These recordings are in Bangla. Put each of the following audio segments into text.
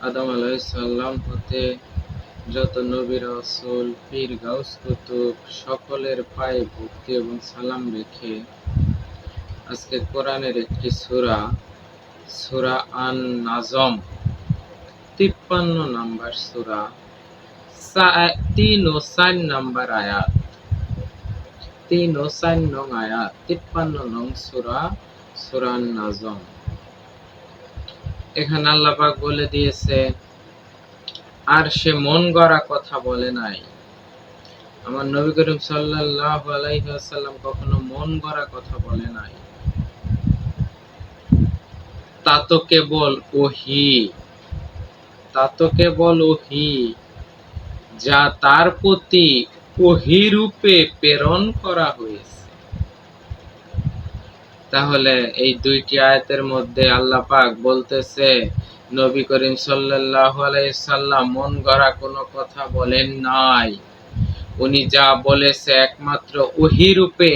আদম হতে যত নবী পীর গাউস কুতুব, সকলের পায়ে ভক্তি এবং সালাম রেখে আজকে কোরআনের একটি সূরা সূরা আন নাজম তিপ্পান্ন নাম্বার সূরা, তিন ও চার নাম্বার আয়াত, তিন ও চার নং আয়াত, তিপ্পান্ন নং সূরা সূরা আন নাজম এখানে আল্লাহ পাক বলে দিয়েছে, আর সে মন গড়া কথা বলে নাই। আমার নবী করিম আলাইহি কখনো মন গড়া কথা বলে নাই। তা তো কেবল ওহি, তা তো কেবল ওহি, যা তার প্রতি ওহি রূপে প্রেরণ করা হয়েছে। তাহলে এই দুইটি আয়াতের মধ্যে আল্লাহ পাক বলতেছে, নবী করিম সাল্লাল্লাহু আলাইহি সাল্লাম মন গড়া কোনো কথা বলেন নাই। উনি যা বলেছে একমাত্র ওহি রূপে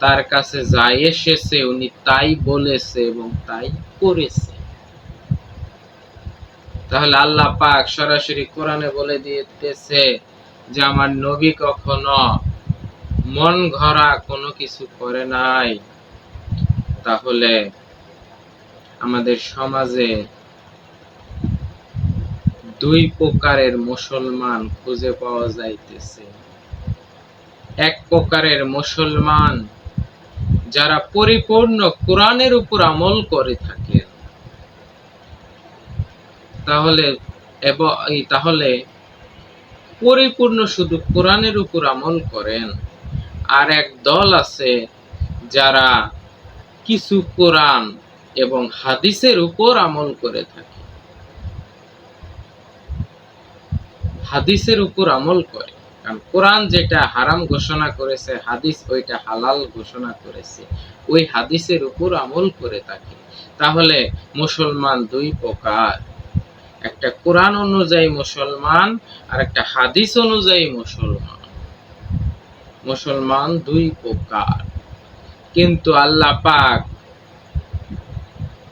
তার কাছে যা এসেছে উনি তাই বলেছে এবং তাই করেছে। তাহলে আল্লাহ পাক সরাসরি কোরআনে বলে দিতেছে যে আমার নবী কখনো মন ঘরা কোনো কিছু করে নাই। তাহলে আমাদের সমাজে দুই প্রকারের মুসলমান খুঁজে পাওয়া যাইতেছে। এক প্রকারের মুসলমান যারা পরিপূর্ণ কোরআনের উপর আমল করে থাকে। তাহলে এবং তাহলে পরিপূর্ণ শুধু কোরআনের উপর আমল করেন। আর এক দল আছে যারা কিছু কোরআন এবং হাদিসের উপর আমল করে থাকে। হাদিসের উপর আমল করে। কারণ কোরআন যেটা হারাম ঘোষণা করেছে, হাদিস ওইটা হালাল ঘোষণা করেছে, ওই হাদিসের উপর আমল করে থাকে। তাহলে মুসলমান দুই প্রকার। একটা কোরআন অনুযায়ী মুসলমান, আর একটা হাদিস অনুযায়ী মুসলমান। মুসলমান দুই প্রকার। কিন্তু আল্লাহ পাক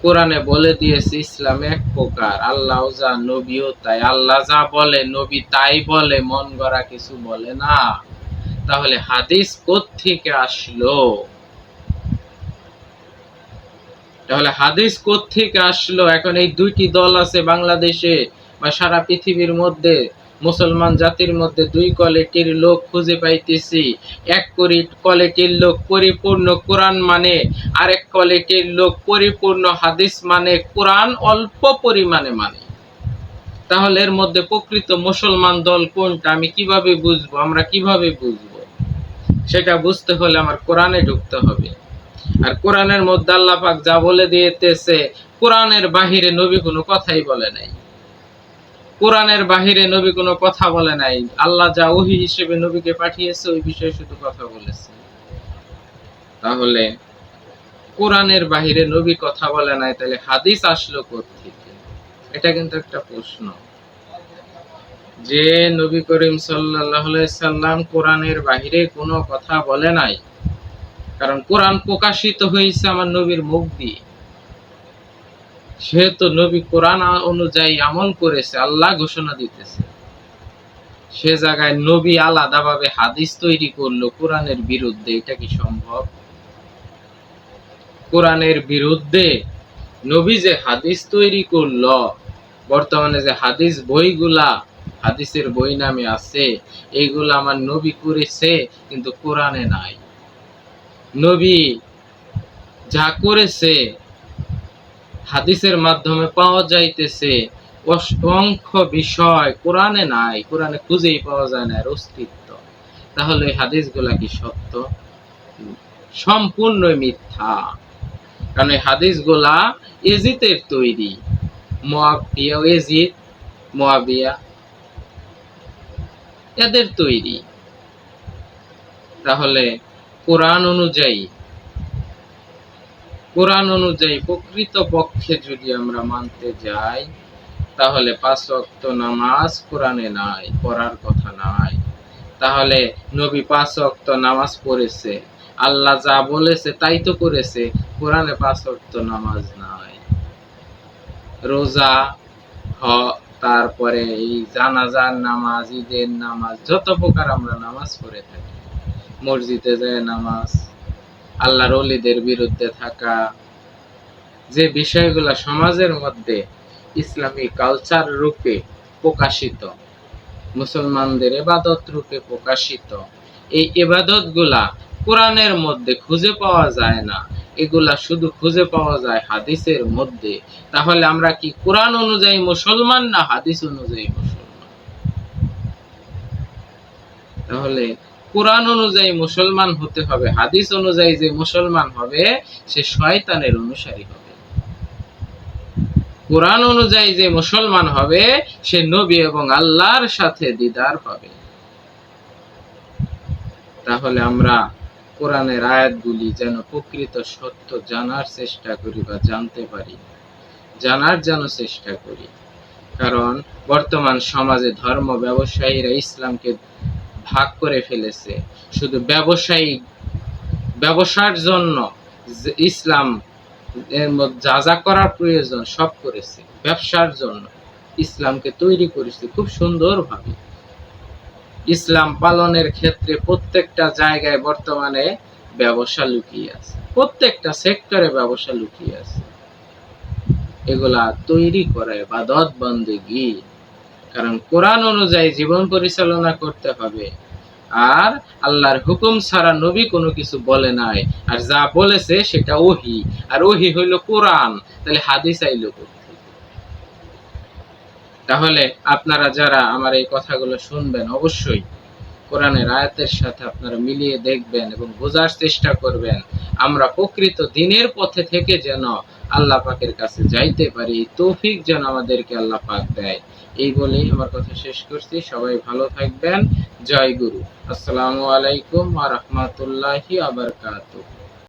কোরআনে বলে দিয়েছে, ইসলাম এক প্রকার। আল্লাহ যা নবীও তাই। আল্লাহ যা বলে, নবী তাই বলে, মন গড়া কিছু বলে না। তাহলে হাদিস থেকে আসলো? তাহলে হাদিস থেকে আসলো? এখন এই দুইটি দল আছে বাংলাদেশে বা সারা পৃথিবীর মধ্যে। মুসলমান জাতির মধ্যে দুই কোয়ালিটির লোক খুঁজে পাইতেছি। এক কোয়ালিটির লোক পরিপূর্ণ কোরআন মানে আরেক কোয়ালিটির লোক পরিপূর্ণ হাদিস মানে কোরআন অল্প পরিমাণে মানে। তাহলে এর মধ্যে প্রকৃত মুসলমান দল কোনটা? আমি কীভাবে বুঝব? আমরা কীভাবে বুঝব? সেটা বুঝতে হলে আমার কোরআনে ঢুকতে হবে। আর কোরআনের মধ্যে আল্লাহ পাক যা বলে দিয়েতেছে কোরআনের বাহিরে নবী কোনো কথাই বলে নাই। কোরআনের বাহিরে নবী কোনো কথা বলে নাই। আল্লাহ যা ওহি হিসেবে নবীকে পাঠিয়েছে, ওই বিষয়ে শুধু কথা বলেছে। তাহলে কোরআনের বাহিরে নবী কথা বলে নাই, তাহলে হাদিস আসলো থেকে এটা কিন্তু একটা প্রশ্ন। যে নবী করিম আলাইহি সাল্লাম কোরআনের বাহিরে কোনো কথা বলে নাই, কারণ কোরআন প্রকাশিত হয়েছে আমার নবীর মুখ দিয়ে। সেহেতু নবী কোরআন অনুযায়ী আমল করেছে, আল্লাহ ঘোষণা দিতেছে। সে জায়গায় নবী আলাদাভাবে হাদিস তৈরি করল কোরআনের বিরুদ্ধে, এটা কি সম্ভব? কোরআনের বিরুদ্ধে নবী যে হাদিস তৈরি করল, বর্তমানে যে হাদিস বইগুলা, হাদিসের বই নামে আছে এইগুলো আমার নবী করেছে, কিন্তু কোরআনে নাই। নবী যা করেছে হাদিসের মাধ্যমে পাওয়া যাইতেছে, অসংখ্য বিষয় কোরআনে নাই, কোরআনে খুঁজেই পাওয়া যায় না এর অস্তিত্ব। তাহলে এই হাদিসগুলা কি সত্য? সম্পূর্ণ মিথ্যা। কারণ এই হাদিসগুলা এজিতের তৈরি। মোয়াবিয়া এজিদ মোয়াবিয়া এদের তৈরি। তাহলে কোরআন অনুযায়ী কোরআন অনুযায়ী প্রকৃত পক্ষে যদি আমরা মানতে যাই, তাহলে পাঁচ ওয়াক্ত নামাজ কোরআনে নাই, পড়ার কথা নাই। তাহলে নবী পাঁচ ওয়াক্ত নামাজ পড়েছে, আল্লাহ যা বলেছে তাই তো করেছে, কোরআনে পাঁচ ওয়াক্ত নামাজ নাই। রোজা, হ, তারপরে এই জানাজার নামাজ, ঈদের নামাজ, যত প্রকার আমরা নামাজ পড়ে থাকি। মসজিদে যায় নামাজ আল্লাহর অলিদের বিরুদ্ধে থাকা যে বিষয়গুলো সমাজের মধ্যে ইসলামী কালচার রূপে প্রকাশিত, মুসলমানদের এবাদত রূপে প্রকাশিত, এই এবাদতগুলা কোরআনের মধ্যে খুঁজে পাওয়া যায় না। এগুলা শুধু খুঁজে পাওয়া যায় হাদিসের মধ্যে। তাহলে আমরা কি কোরআন অনুযায়ী মুসলমান না হাদিস অনুযায়ী মুসলমান? তাহলে কোরআন অনুযায়ী মুসলমান হতে হবে, হাদিস অনুযায়ী যে মুসলমান হবে, সে শয়তানের অনুসারী হবে। কোরআন অনুযায়ী যে মুসলমান হবে, সে নবী এবং আল্লাহর সাথে দিদার পাবে। তাহলে আমরা কোরআনের আয়াতগুলি যেন প্রকৃত সত্য জানার চেষ্টা করি বা জানতে পারি, জানার যেন চেষ্টা করি। কারণ বর্তমান সমাজে ধর্ম ব্যবসায়ীরা ইসলামকে ভাগ করে ফেলেছে। শুধু ব্যবসায়ী, ব্যবসার জন্য ইসলাম, এর যা যা করার প্রয়োজন সব করেছে। ব্যবসার জন্য ইসলামকে তৈরি করেছে খুব সুন্দরভাবে। ইসলাম পালনের ক্ষেত্রে প্রত্যেকটা জায়গায় বর্তমানে ব্যবসা লুকিয়ে আছে। প্রত্যেকটা সেক্টরে ব্যবসা লুকিয়ে আছে। এগুলা তৈরি করে বাদত বন্দেগি। কারণ কোরআন অনুযায়ী জীবন পরিচালনা করতে হবে। আর আল্লাহর হুকুম ছাড়া নবী কোনো কিছু বলে নাই। আর যা বলেছে সেটা ওহি। আর ওহি হইল কোরআন। তাহলে হাদিস আইলো? তাহলে আপনারা যারা আমার এই কথাগুলো শুনবেন, অবশ্যই কোরআনের আয়াতের সাথে আপনারা মিলিয়ে দেখবেন এবং বোঝার চেষ্টা করবেন, আমরা প্রকৃত দিনের পথে থেকে যেন আল্লাহ পাকের কাছে যাইতে পারি তৌফিক যেন আমাদেরকে আল্লাহ পাক দেয়। এই বলেই আমার কথা শেষ করছি। সবাই ভালো থাকবেন। জয় গুরু। আসসালামু আলাইকুম আ রহমতুল্লাহি আবরকাতু